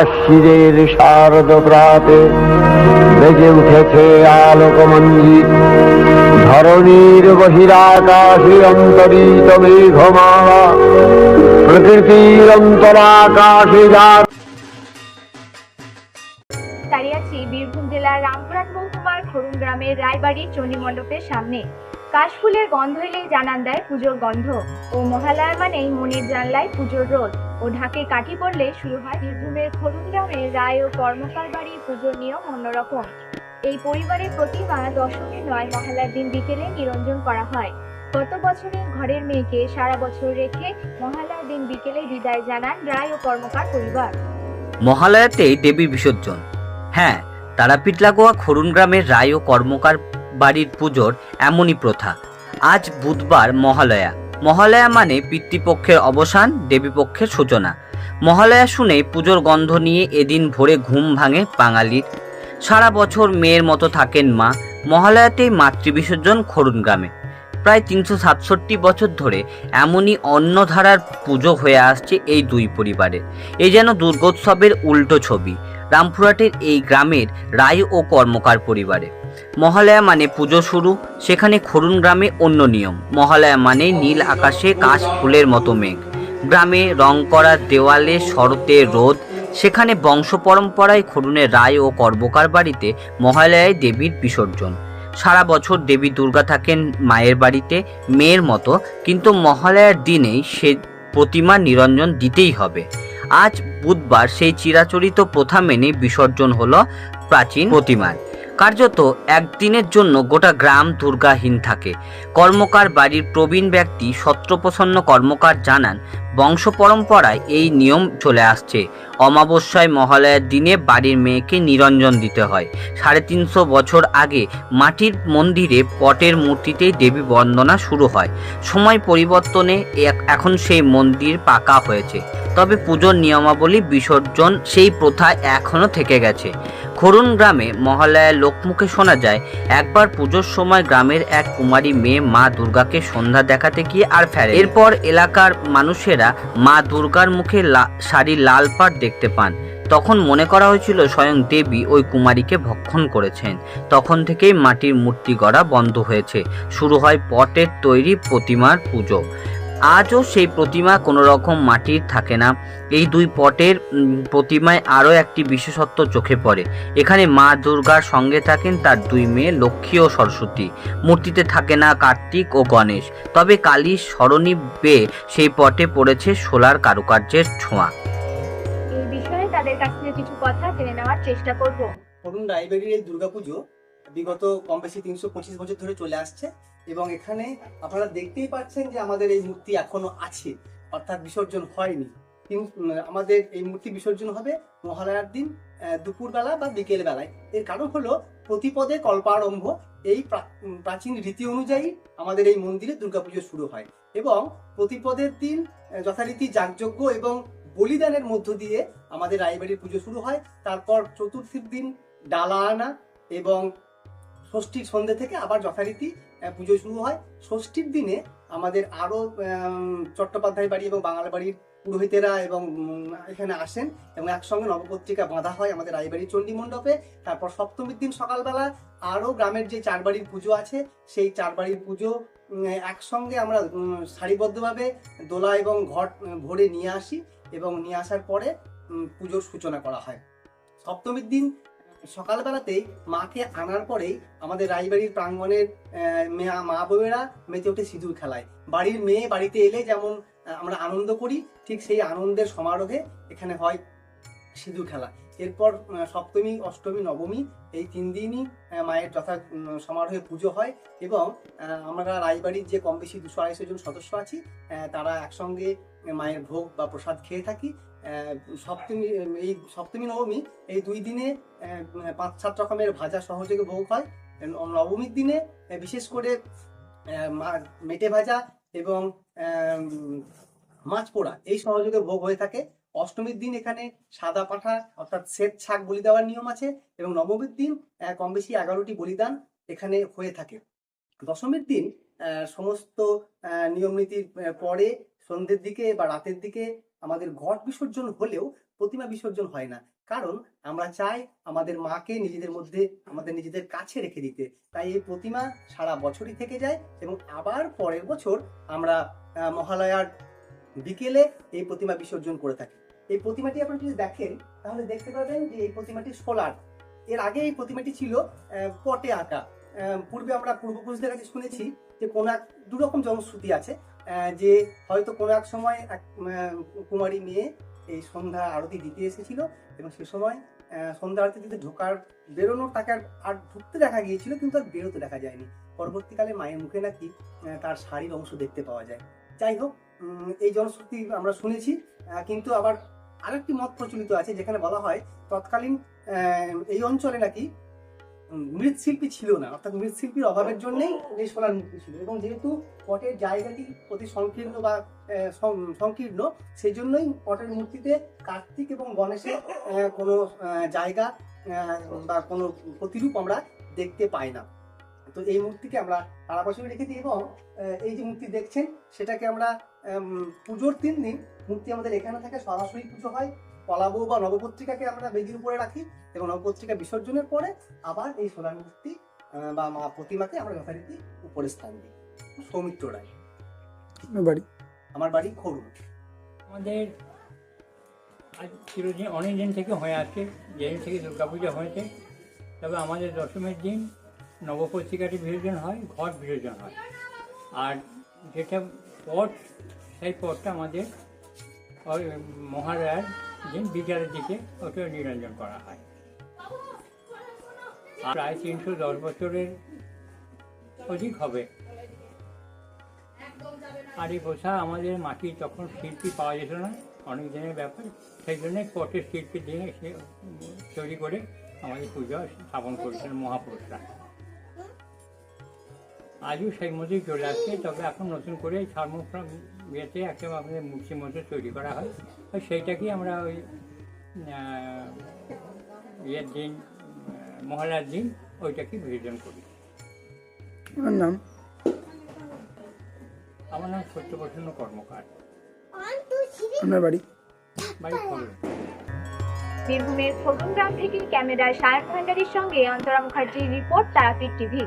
আশ্বিরের শারদ প্রাতে বেজে উঠেছে আলোকমঞ্জি। ধরণীর বহিরাকাশে অন্তরিত মেঘমালা, প্রকৃতির অন্তরাকাশে যা দাঁড়িয়ে আছি বীরভূম জেলার গ্রামের রায়বাড়ির চণ্ডী মণ্ডপের সামনে। কাশফুলের গন্ধ এলেই জানান দেয় পুজোর গন্ধ। ও মহালয়া মানেই মনের জানলায় পুজোর রোদ। ও ঢাকে কাঠি পড়লে শুরু হয় বীরভূমের খরুন গ্রামের রায় ও কর্মকার বাড়ির পুজোর নিয়ম অন্যরকম। এই পরিবারের প্রতিমা দশমীর নয় মহালয়ার দিন বিকেলে নিরঞ্জন করা হয়। গত বছরের ঘরের মেয়েকে সারা বছর রেখে মহালয়ার দিন বিকেলে বিদায় জানান রায় ও কর্মকার পরিবার। মহালয়াতেই দেবীর বিসর্জন। হ্যাঁ তারাপীঠ লাগোয়া খরুন গ্রামের রায় ও কর্মকার বাড়ির পুজোর এমনই প্রথা। আজ বুধবার মহালয়া। মহালয়া মানে পিতৃপক্ষের অবসান, দেবীপক্ষের সূচনা। মহালয়া শুনে পুজোর গন্ধ নিয়ে এদিন ভোরে ঘুম ভাঙে বাঙালির। সারা বছর মেয়ের মতো থাকেন মা। মহালয়াতেই মাতৃবিসর্জন খরুন গ্রামে। প্রায় তিনশো সাতষট্টি বছর ধরে এমনই অন্নধারার পুজো হয়ে আসছে এই দুই পরিবারে। এ যেন দুর্গোৎসবের উল্টো ছবি। রামপুরহাটের এই গ্রামের রায় ও কর্মকার পরিবারে। মহালয়া মানে পুজো শুরু, সেখানে খরুন গ্রামে অন্য নিয়ম। মহালয়া মানে নীল আকাশে কাশ ফুলের মতো মেঘ। গ্রামে রং করা দেওয়ালে শরতে রোদ, সেখানে বংশ পরম্পরায় খরুনের রায় ও কর্মকার বাড়িতে মহালয়ায় দেবীর বিসর্জন। সারা বছর দেবী দুর্গা থাকেন মায়ের বাড়িতে, মেয়ের মতো, কিন্তু মহালয়ার দিনেই সে প্রতিমা নিরঞ্জন দিতেই হবে। আজ বুধবার সেই চিরাচরিত প্রথা মেনে বিসর্জন হলো প্রাচীন প্রতিমার কার্যত একদিনের জন্য গোটা গ্রাম দুর্গাহীন থাকে। কর্মকার বাড়ির প্রবীণ ব্যক্তি সত্রপ্রসন্ন কর্মকার জানান বংশ পরম্পরায় এই নিয়ম চলে আসছে। অমাবস্যায় মহালয়ার দিনে বাড়ির মেয়েকে নিরঞ্জন দিতে হয়। সাড়ে তিনশো বছর আগে মাটির মন্দিরে পটের মূর্তিতেই দেবী বন্দনা শুরু হয়। সময় পরিবর্তনে এখন সেই মন্দির পাকা হয়েছে। তবে পুজোর নিয়মাবলী বিসর্জন সেই প্রথা এখনও থেকে গেছে। খরুন গ্রামে মহালয়ার লোকমুখে শোনা যায়, একবার পুজোর সময় গ্রামের এক কুমারী মেয়ে মা দুর্গাকে সন্ধ্যা দেখাতে গিয়ে আর ফেরে এরপর এলাকার মানুষেরা মা দুর্গার মুখে শাড়ির লাল পাট দেখতে পান। তখন মনে করা হয়েছিল স্বয়ং দেবী ওই কুমারীকে ভক্ষণ করেছেন। তখন থেকেই মাটির মূর্তি গড়া বন্ধ হয়েছে। শুরু হয় পটের তৈরি প্রতিমার পুজো। আজও সেই প্রতিমা কোনো রকম মাটির থাকে না। এই দুই পটের প্রতিমায় আরও একটি বিশেষত্ব চোখে পড়ে। এখানে মা দুর্গার সঙ্গে থাকেন তার দুই মেয়ে লক্ষ্মী ও সরস্বতী। মূর্তিতে থাকে না কার্তিক ও গণেশ। তবে কালীর স্মরণী বেয়ে সেই পটে পড়েছে সোলার কারুকার্যের ছোঁয়া। এই বিষয়ে তাদের কাছ থেকে কিছু কথা জেনে নেওয়ার চেষ্টা করব। অরুণ রায়বাড়ির এই দুর্গাপুজো। বিগত কম বেশি তিনশো পঁচিশ বছর ধরে চলে আসছে এবং এখানে আপনারা দেখতেই পাচ্ছেন যে আমাদের এই মূর্তি এখনও আছে, অর্থাৎ বিসর্জন হয়নি। কিন্তু আমাদের এই মূর্তি বিসর্জন হবে মহালয়ার দিন দুপুরবেলা বা বিকেল বেলায় এর কারণ হলো প্রতিপদে কল্পারম্ভ, এই প্রাচীন রীতি অনুযায়ী আমাদের এই মন্দিরে দুর্গাপুজো শুরু হয় এবং প্রতিপদের দিন যথারীতি যাগযজ্ঞ এবং বলিদানের মধ্য দিয়ে আমাদের রায়বাড়ির পুজো শুরু হয়। তারপর চতুর্থীর দিন ডালা আনা এবং ষষ্ঠীর সন্ধ্যে থেকে আবার যথারীতি পুজো শুরু হয়। ষষ্ঠীর দিনে আমাদের আরও চট্টোপাধ্যায় বাড়ি এবং বাঙালি বাড়ির পুরোহিতেরা এবং এখানে আসেন এবং একসঙ্গে নবপত্রিকা বাঁধা হয় আমাদের রায়বাড়ির চণ্ডী মণ্ডপে। তারপর সপ্তমীর দিন সকালবেলা আরও গ্রামের যে চার বাড়ির পুজো আছে, সেই চার বাড়ির পুজো একসঙ্গে আমরা সারিবদ্ধভাবে দোলা এবং ঘট ভরে নিয়ে আসি এবং নিয়ে আসার পরে পুজোর সূচনা করা হয়। সপ্তমীর দিন সকালবেলাতেই মাকে আনার পরেই আমাদের রাজবাড়ির প্রাঙ্গণের মা বউয়েরা মেতে ওঠে সিঁদুর খেলায়। বাড়ির মেয়ে বাড়িতে এলে যেমন আমরা আনন্দ করি, ঠিক সেই আনন্দের সমারোহে এখানে হয় সিঁদুর খেলা। এরপর সপ্তমী, অষ্টমী, নবমী এই তিন দিনই মায়ের যথা সমারোহে পুজো হয় এবং আমরা রাজবাড়ির যে কম বেশি দুশো আড়াইশো জন সদস্য আছি তারা একসঙ্গে মায়ের ভোগ বা প্রসাদ খেয়ে থাকি। সপ্তমী এই সপ্তমী নবমী, এই দুই দিনে পাঁচ সাত রকমের ভাজা সহযোগে ভোগ হয়। নবমীর দিনে বিশেষ করে মেটে ভাজা এবং মাছ পোড়া, এই সহযোগে ভোগ হয়ে থাকে। অষ্টমীর দিন এখানে সাদা পাঠা, অর্থাৎ শ্বেত শাক বলি দেওয়ার নিয়ম আছে এবং নবমীর দিন কম বেশি এগারোটি বলিদান এখানে হয়ে থাকে। দশমীর দিন সমস্ত নিয়ম নীতির পরে সন্ধ্যের দিকে বা রাতের দিকে আমাদের ঘট বিসর্জন হলেও প্রতিমা বিসর্জন হয় না। কারণ আমরা চাই আমাদের মাকে নিজেদের মধ্যে, আমাদের নিজেদের কাছে রেখে দিতে। তাই এই প্রতিমা সারা বছরই থেকে যায় এবং আবার পরের বছর আমরা মহালয়ার বিকেলে এই প্রতিমা বিসর্জন করে থাকি। এই প্রতিমাটি আপনারা যদি দেখেন, তাহলে দেখতে পাবেন যে এই প্রতিমাটি সোলার। এর আগে এই প্রতিমাটি ছিল পটে আঁকা। পূর্বে আমরা পূর্বপুরুষদের কাছে শুনেছি যে কোনো এক, দুরকম জনশ্রুতি আছে। যে হয়তো কোনো এক সময় এক কুমারী মেয়ে এই সন্ধ্যা আরতি দিতে এসেছিল এবং সে সময় সন্ধ্যা আরতি দিতে ঢোকার বেরোনোর তাকে আর- আর ঢুকতে দেখা গিয়েছিল কিন্তু আর বেরোতে দেখা যায়নি। পরবর্তীকালে মায়ের মুখে নাকি তার শাড়ির অংশ দেখতে পাওয়া যায়। যাই হোক এই জনশ্রুতি আমরা শুনেছি কিন্তু আবার আরেকটি মত প্রচলিত আছে যেখানে বলা হয়, তৎকালীন এই অঞ্চলে নাকি মৃৎশিল্পী ছিল না, অর্থাৎ মৃৎশিল্পীর অভাবের জন্যই এই সোলার মূর্তি ছিল এবং যেহেতু পটের জায়গাটি অতি সংকীর্ণ বা সংকীর্ণ সেই জন্যই পটের মূর্তিতে কার্তিক এবং গণেশের কোনো জায়গা বা কোনো প্রতিরূপ আমরা দেখতে পাই না। তো এই মূর্তিকে আমরা সারা বছরই রেখে দিই এবং এই যে মূর্তি দেখছেন, সেটাকে আমরা পুজোর তিন দিন মূর্তি আমাদের এখানে থাকে, সরাসরি পুজো হয়। পলাবৌ বা নবপত্রিকাকে আমরা বেদির উপরে রাখি এবং নবপত্রিকা বিসর্জনের পরে আবার এই সোলার মূর্তি বা মা প্রতিমাকে আমরা যথারীতি উপরে স্থান দিই। সৌমিত্র রায়। বাড়ি? আমার বাড়ি খরুন আমাদের আজ চিরদিন অনেক দিন থেকে হয়ে আসছে যেদিন থেকে দুর্গাপূজা হয়েছে তবে আমাদের দশমীর দিন নবপত্রিকাটি বিসর্জন হয় ঘট বিসর্জন হয়। আর যেটা পট সেই পটটা আমাদের মহালয়ার দিন বিকালের দিকে ওটা নিরঞ্জন করা হয়। প্রায় তিনশো দশ বছরের অধিক হবে। আর এই পোষা আমাদের মাটির তখন শিল্পী পাওয়া যেত না, অনেক দিনের ব্যাপার। সেই জন্য পটের শিল্পী দিয়ে সে তৈরি করে আমাদের পূজা স্থাপন করেছেন মহাপুরুষরা। আজও সেই মতোই চলে আসছে তবে এখন নতুন করে থার্মোফ্রাম ইয়েতে একটা আমাদের মূর্তির মতো তৈরি করা হয়। আর সেইটাকেই আমরা ওই ইয়ের দিন আহ, মহালয়ার দিন ওইটাকে বিসর্জন করি। আপনার নাম? আমার নাম সত্যপ্রসন্ন কর্মকার। আপনার বাড়ি? বাড়ি খোলন বীরভূমের খড়ুন গ্রাম থেকে ক্যামেরায় সায়ন ভান্ডারীর সঙ্গে অন্তরা মুখার্জির রিপোর্ট তারাপীঠ টিভি।